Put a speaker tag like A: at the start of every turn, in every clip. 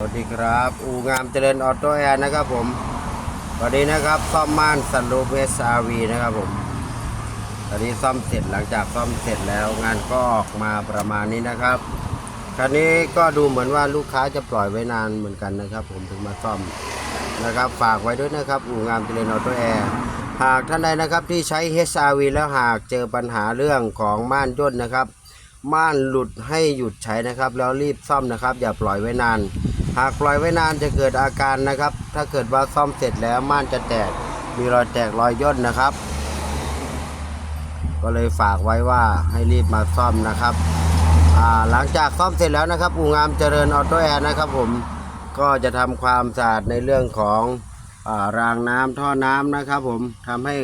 A: สวัสดีครับอูงามเจริญออโต้แอร์นะครับผมวันนี้นะครับซ่อมม่านสันรูปเอสอาวีนะครับผมตอนนี้ซ่อมเสร็จหลังจากซ่อมเสร็จแล้วงานก็ออกมาประมาณนี้นะครับคันนี้ก็ดูเหมือนว่าลูกค้าจะปล่อยไว้นานเหมือนกันนะครับ ผมถึงมาซ่อมนะครับฝากไว้ด้วยนะครับอูงามเจริญออโต้แอร์หากท่านใดนะครับที่ใช้ HRV แล้วหากเจอปัญหาเรื่องของม่านย่นนะครับ ม่านหลุดให้หยุดใช้นะครับ แล้วรีบซ่อมนะครับ อย่าปล่อยไว้นาน หากปล่อยไว้นานจะเกิดอาการนะครับ ถ้าเกิดว่าซ่อมเสร็จแล้วม่านจะแตก มีรอยแตกรอยย่นนะครับ ก็เลยฝากไว้ว่าให้รีบมาซ่อมนะครับหลังจากซ่อมเสร็จแล้วนะครับอูงามเจริญออโต้แอร์นะครับ ผมก็จะทำความสะอาดในเรื่องของอารางน้ำท่อน้ำนะครับ ผมทำให้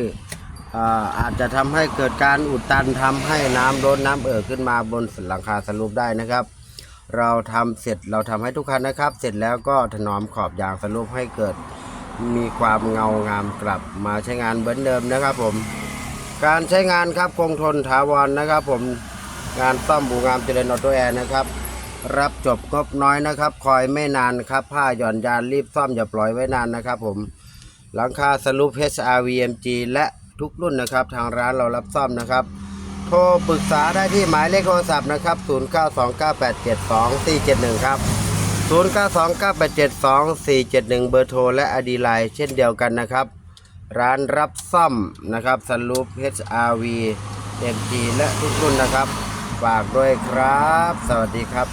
A: อาจจะทำให้เกิดการอุดตันทำให้น้ำล้นน้ำเอ่อขึ้นมาบนหลังคาสรุปได้นะครับ เราทำเสร็จเราทำให้ทุกคันนะครับ เสร็จแล้วก็ถนอมขอบยางสรุปให้เกิดมีความเงางามกลับมาใช้งานเหมือนเดิมนะครับผม การใช้งานครับคงทนถาวรนะครับ ผมงานซ่อมบูงามเจริญออโตแอร์นะครับรับจบงบน้อยนะครับ คอยไม่นานครับ ผ้าหย่อนยานรีบซ่อมอย่าปล่อยไว้นานนะครับผม หลังคาสรุป HRVMG และ ทุกรุ่นนะครับ ทางร้านเรารับซ่อมนะครับ โทรปรึกษาได้ที่หมายเลขโทรศัพท์นะครับ 0929872471 ครับ 0929872471 เบอร์โทรและอดีไลน์เช่นเดียวกันนะครับ ร้านรับซ่อมนะครับสรุป HRV MG และทุกรุ่นนะครับ ฝากด้วยครับ สวัสดีครับ